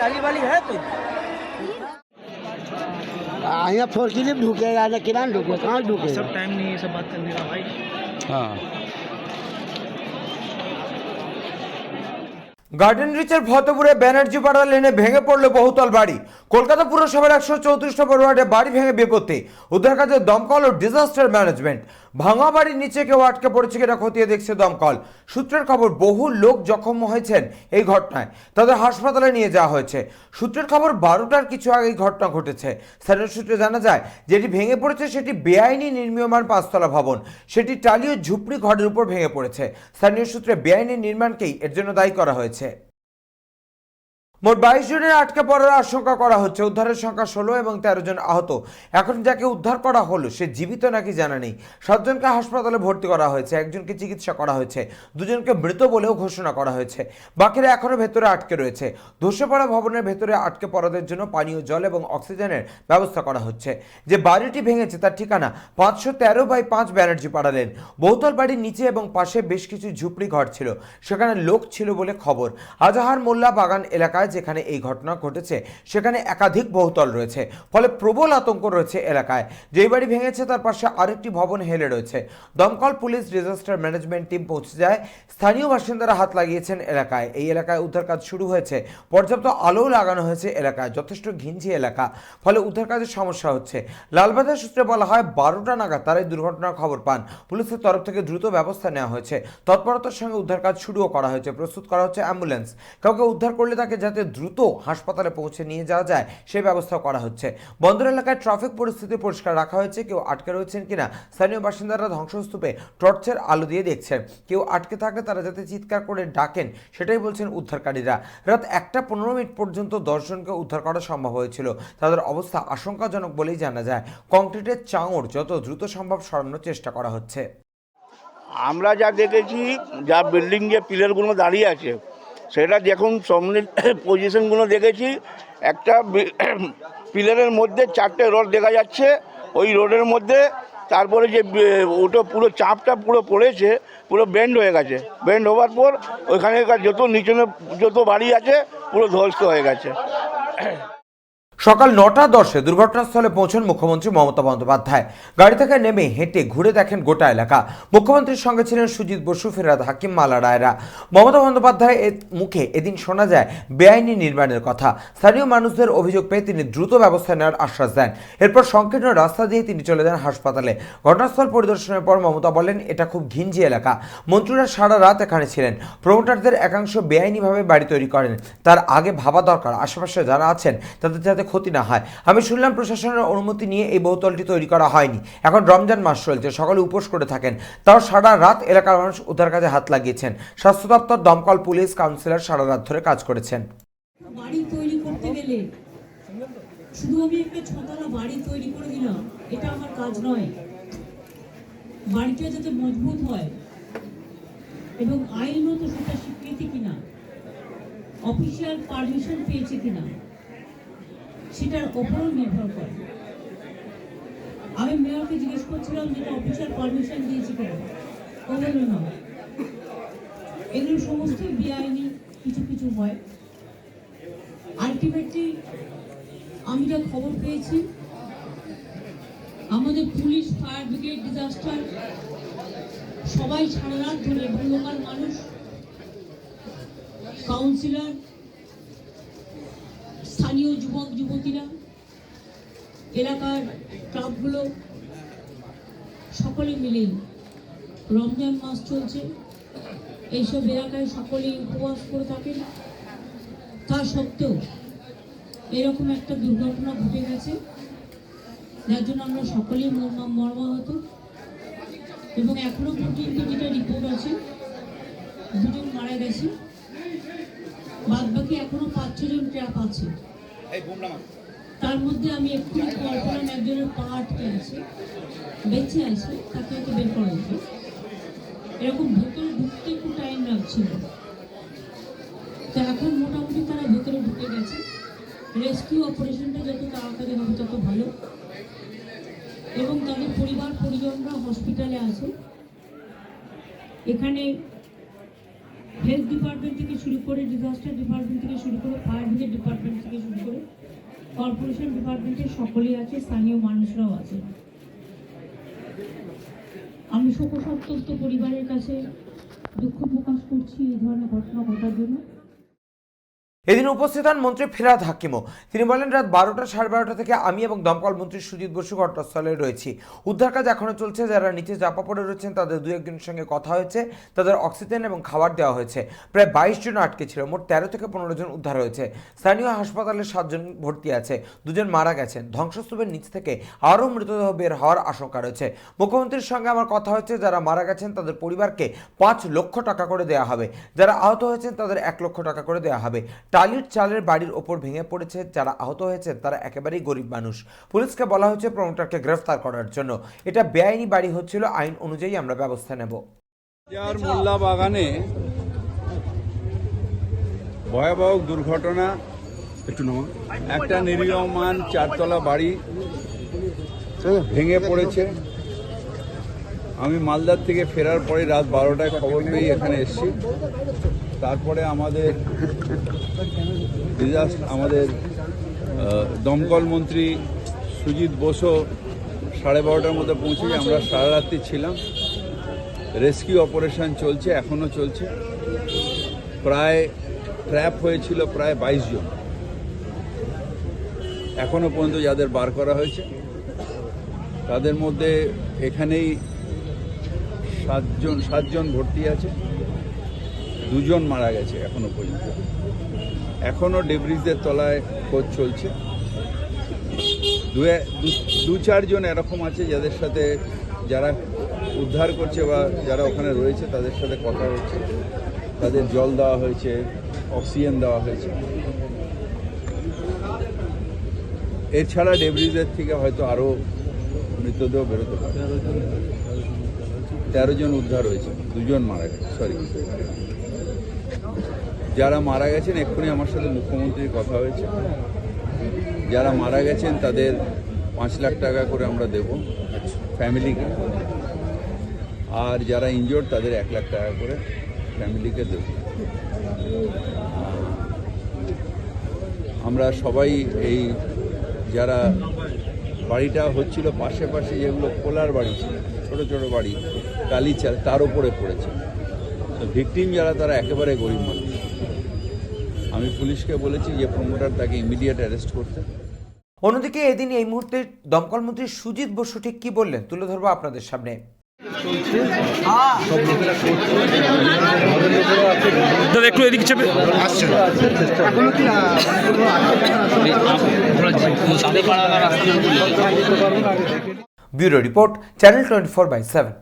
ताली वाली है तो यहाँ फोर क्लिप ढुकेगा ना किरान ढुके कहाँ ढुके सब टाइम नहीं है सब बात करने का भाई। হ্যাঁ গার্ডেন রিচের ভতপুরে ব্যানার্জি পাড়া লেনে ভেঙে পড়ল বহুতল বাড়ি। কলকাতা পুরসভার একশো চৌত্রিশ নম্বর ওয়ার্ডে বাড়ি ভেঙে বিপত্তি। উদ্ধার কাজে দমকল ও ডিজাস্টার ম্যানেজমেন্ট ভাঙা বাড়ির নিচে কেউ আটকে পড়েছে কিনা খতিয়ে দেখছে দমকল। সূত্রের খবর, বহু লোক জখম হয়েছেন এই ঘটনায়। তাদের হাসপাতালে নিয়ে যাওয়া হয়েছে। সূত্রের খবর, বারোটার কিছু আগে ঘটনা ঘটেছে। স্থানীয় সূত্রে জানা যায়, যেটি ভেঙে পড়েছে সেটি বেআইনি নির্মীয়মান পাঁচতলা ভবন। সেটি টালিও ঝুপড়ি ঘরের উপর ভেঙে পড়েছে। স্থানীয় সূত্রে বেআইনি নির্মাণকেই এর জন্য দায়ী করা হয়েছে। it. মোট বাইশ জনের আটকে পড়ার আশঙ্কা করা হচ্ছে। উদ্ধারের সংখ্যা ষোলো এবং তেরো জন আহত। এখন যাকে উদ্ধার করা হলো, সে জীবিত নাকি জানা নেই। সাতজনকে হাসপাতালে ভর্তি করা হয়েছে, একজনকে চিকিৎসা করা হয়েছে, দুজনকে মৃত বলেও ঘোষণা করা হয়েছে। বাকিরা এখনও ভেতরে আটকে রয়েছে। ধসে পড়া ভবনের ভেতরে আটকে পড়াদের জন্য পানীয় জল এবং অক্সিজেনের ব্যবস্থা করা হচ্ছে। যে বাড়িটি ভেঙেছে তার ঠিকানা পাঁচশো তেরো বাই পাঁচ ব্যানার্জি পাড়ালেন বহুতল বাড়ির নিচে এবং পাশে বেশ কিছু ঝুপড়ি ঘর ছিল। সেখানে লোক ছিল বলে খবর। আজাহার মোল্লা বাগান এলাকায় যেখানে এই ঘটনা ঘটেছে, সেখানে একাধিক বহুতল রয়েছে। ফলে প্রবল আতঙ্ক রয়েছে এলাকায়। যেই বাড়ি ভেঙেছে, তার পাশে আরেকটি ভবন হেলে রয়েছে। দমকল পুলিশ ডিজাস্টার ম্যানেজমেন্ট টিম পৌঁছে যায়। স্থানীয় বাসিন্দারা হাত লাগিয়েছেন এলাকায়। এই এলাকায় উদ্ধার কাজ শুরু হয়েছে। পর্যাপ্ত আলো লাগানো হয়েছে এলাকায়। যথেষ্ট ঘিঞ্জি এলাকা। ফলে উদ্ধার কাজের সমস্যা হচ্ছে। লালবাজার সূত্রে বলা হয়, বারোটা নাগাদ তারাই দুর্ঘটনার খবর পান। পুলিশের তরফ থেকে দ্রুত ব্যবস্থা নেওয়া হয়েছে। তৎপরতার সঙ্গে উদ্ধার কাজ শুরুও করা হয়েছে। প্রস্তুত করা হচ্ছে অ্যাম্বুলেন্স। কাউকে উদ্ধার করলে তাকে যাতে দ্রুত হাসপাতালে পৌঁছে নিয়ে যাওয়া যায় সেই ব্যবস্থা করা হচ্ছে। বন্দর এলাকায় ট্রাফিক পরিস্থিতি পরিষ্কার রাখা হয়েছে। কেউ আটকে রয়েছেন কিনা, স্থানীয় বাসিন্দারা ধ্বংসস্তূপে টর্চের আলো দিয়ে দেখছেন। কেউ আটকে থাকলে তারা যাতে চিৎকার করে ডাকেন, সেটাই বলছেন উদ্ধারকারীরা। রাত একটা পনেরো মিনিট পর্যন্ত দশজনকে উদ্ধার করা সম্ভব হয়েছিল। তাদের অবস্থা আশঙ্কাজনক বলেই জানা যায়। কংক্রিটের চাঙড় যত দ্রুত সম্ভব সরানোর চেষ্টা করা হচ্ছে। আমরা যা দেখেছি, যা বিল্ডিং যে পিলারগুলো দাঁড়িয়ে আছে সেটা দেখুন সামনে পজিশনগুলো দেখেছি। একটা পিলারের মধ্যে চারটে রড দেখা যাচ্ছে। ওই রোডের মধ্যে তারপরে যে ওটা পুরো চাপটা পুরো পড়েছে, পুরো ব্যান্ড হয়ে গেছে। ব্যান্ড হওয়ার পর ওইখানে যত নিচনে, যত বাড়ি আছে, পুরো ধ্বস্ত হয়ে গেছে। সকাল নটা দশে দুর্ঘটনাস্থলে পৌঁছন মুখ্যমন্ত্রী মমতা বন্দ্যোপাধ্যায়। গাড়ি থেকে নেমে হেঁটে ঘুরে দেখেন গোটা এলাকা। মুখ্যমন্ত্রীর সঙ্গে ছিলেন সুজিত বসু, ফেরাদ হাকিম, মালা রায়রা। মমতা বন্দ্যোপাধ্যায় মুখে এদিন শোনা যায়, বেআইনি নির্মাণের কথা। স্থানীয় মানুষদের অভিযোগ পেয়ে তিনি দ্রুত ব্যবস্থা নেওয়ার আশ্বাস দেন। এরপর সংকীর্ণ রাস্তা দিয়ে তিনি চলে যান হাসপাতালে। ঘটনাস্থল পরিদর্শনের পর মমতা বলেন, এটা খুব ঘিঞ্জি এলাকা। মন্ত্রীরা সারা রাত এখানে ছিলেন। প্রমোটারদের একাংশ বেআইনিভাবে বাড়ি তৈরি করেন। তার আগে ভাবা দরকার। আশেপাশে যারা আছেন, তাদের যাতে ক্ষতি না হয়। আমি শুনলাম প্রশাসনের অনুমতি নিয়ে এই বহুতলটি তৈরি করা হয়নি। এখন রমজান মাস চলছে, সকলে উপোস করে থাকেন। তাও সারা রাত এলাকার মানুষ উদ্ধার কাজে হাত লাগিয়েছেন। স্বাস্থ্য দপ্তর, দমকল, পুলিশ, কাউন্সিলর সারা রাত ধরে কাজ করেছেন। বাড়ি তৈরি করতে গেলে শুধু আমি একটা ছতলা বাড়ি তৈরি করে দিলাম, এটা আমার কাজ নয়। বাড়িটা যাতে মজবুত হয় এবং আইনত সেটা স্বীকৃতি কিনা, অফিসিয়াল পারমিশন পেয়েছে কিনা সেটার ওপরও নির্ভর করে। আমি মেয়রকে জিজ্ঞেস করছিলাম, যেটা অফিসার পারমিশন দিয়েছি কিনা? ও বলল না। এগুলো সমস্ত বেআইনি কিছু কিছু হয়। আলটিমেটলি আমি যা খবর পেয়েছি, আমাদের পুলিশ ফায়ার ব্রিগেড ডিজাস্টার সবাই সারা রাত ধরে মানুষ কাউন্সিলর স্থানীয় যুবক, যুবতীরা, এলাকার ক্লাবগুলো, সকলে মিলেই রমজান মাস চলছে। এইসব এলাকায় সকলেই উপবাস করে থাকেন। তা সত্ত্বেও এরকম একটা দুর্ঘটনা ঘটে গেছে। যার জন্য আমরা সকলেই মর্মা- মর্মাহত। এবং এখনও পর্যন্ত যেটা রিপোর্ট আছে, দুজন মারা গেছে। বাদ বাকি এখনও পাঁচ ছজন ট্র্যাপ আছে। তার মধ্যে আমি এক্ষুনি কল্পনা একজনের পা আটকে আছে, বেঁচে আছে, তাকে হয়তো বের করা যেত এরকম ভেতরে ঢুকতে একটু টাইম লাগছিল। তো এখন মোটামুটি তারা ভেতরে ঢুকে গেছে। রেস্কিউ অপারেশনটা যত তাড়াতাড়ি হবে তত ভালো। এবং তাদের পরিবার, পরিজনরা হসপিটালে আছে। এখানে হেলথ ডিপার্টমেন্ট থেকে শুরু করে ডিজাস্টার ডিপার্টমেন্ট থেকে শুরু করে ফায়ার ব্রিগেড ডিপার্টমেন্ট থেকে শুরু করে কর্পোরেশন ডিপার্টমেন্টে সকলেই আছে, স্থানীয় মানুষরাও আছে। আমি শোকসন্তপ্ত পরিবারের কাছে দুঃখ প্রকাশ করছি এই ধরনের ঘটনা ঘটার জন্য। এদিন উপস্থিত হন মন্ত্রী ফিরাদ হাকিমও। তিনি বলেন, রাত বারোটা, সাড়ে বারোটা থেকে আমি এবং দমকল মন্ত্রী সুজিত বসু ঘটনাস্থলে রয়েছি। উদ্ধার কাজ এখনও চলছে। যারা নিচে চাপা পড়ে রয়েছেন, তাদের দু একজনের সঙ্গে কথা হয়েছে। তাদের অক্সিজেন এবং খাবার দেওয়া হয়েছে। প্রায় বাইশ জন আটকে ছিল। মোট তেরো থেকে পনেরো জন উদ্ধার হয়েছে। স্থানীয় হাসপাতালে সাতজন ভর্তি আছে। দুজন মারা গেছেন। ধ্বংসস্তূপের নিচ থেকে আরও মৃতদেহ বের হওয়ার আশঙ্কা রয়েছে। মুখ্যমন্ত্রীর সঙ্গে আমার কথা হয়েছে, যারা মারা গেছেন, তাদের পরিবারকে পাঁচ লক্ষ টাকা করে দেওয়া হবে। যারা আহত হয়েছেন, তাদের এক লক্ষ টাকা করে দেওয়া হবে। টালির চালের বাড়ির ওপর ভেঙে পড়েছে, যারা আহত হয়েছে তারা একেবারেই গরিব মানুষ। পুলিশকে বলা হয়েছে প্রমোটারকে গ্রেফতার করার জন্য। এটা বেআইনি বাড়ি হচ্ছিল, আইন অনুযায়ী আমরা ব্যবস্থা নেব। মোল্লা বাগানে ভয়াবহ দুর্ঘটনা। একটু একটা নিরীহমান চারতলা বাড়ি ভেঙে পড়েছে। আমি মালদার থেকে ফেরার পরে রাত বারোটায় খবর পেয়ে এখানে এসেছি। তারপরে আমাদের ডিজাস্ট আমাদের দমকল মন্ত্রী সুজিত বসু সাড়ে বারোটার মধ্যে পৌঁছে আমরা সারা রাত্রি ছিলাম। রেস্কিউ অপারেশন চলছে, এখনও চলছে। প্রায় ট্র্যাপ হয়েছিল প্রায় বাইশ জন। এখনও পর্যন্ত যাদের বার করা হয়েছে, তাদের মধ্যে এখানেই সাতজন সাতজন ভর্তি আছে। দুজন মারা গেছে এখনও পর্যন্ত। এখনও ডেব্রিজের তলায় খোঁজ চলছে। দু চারজন এরকম আছে যাদের সাথে যারা উদ্ধার করছে বা যারা ওখানে রয়েছে তাদের সাথে কথা হচ্ছে। তাদের জল দেওয়া হয়েছে, অক্সিজেন দেওয়া হয়েছে। এছাড়া ডেব্রিজের থেকে হয়তো আরও মৃতদেহ বেরোতে পারে। তেরো জন উদ্ধার হয়েছে, দুজন মারা গেছে সরি যারা মারা গেছেন, এক্ষুনি আমার সাথে মুখ্যমন্ত্রীর কথা হয়েছে। যারা মারা গেছেন, তাদের পাঁচ লাখ টাকা করে আমরা দেব ফ্যামিলিকে। আর যারা ইনজোর্ড তাদের এক লাখ টাকা করে ফ্যামিলিকে দেব। আমরা সবাই এই যারা বাড়িটা হচ্ছিল, পাশে পাশে যেগুলো খোলার বাড়ি ছিল, ছোটো ছোটো বাড়ি কালি চাল তার উপরে পড়েছে। তো ভিকটিম যারা, তারা একেবারে গরিব মানুষ। আমি পুলিশকে বলেছি যে প্রমোটার তাকে ইমিডিয়েট অ্যারেস্ট করতে। অন্যদিকে এদিন এই মুহূর্তে দমকল মন্ত্রী সুজিত বসু ঠিক কি বললেন? তুলে ধরবো আপনাদের সামনে। দাদা একটু এদিকে চেপে। Bureau report channel twenty four by seven.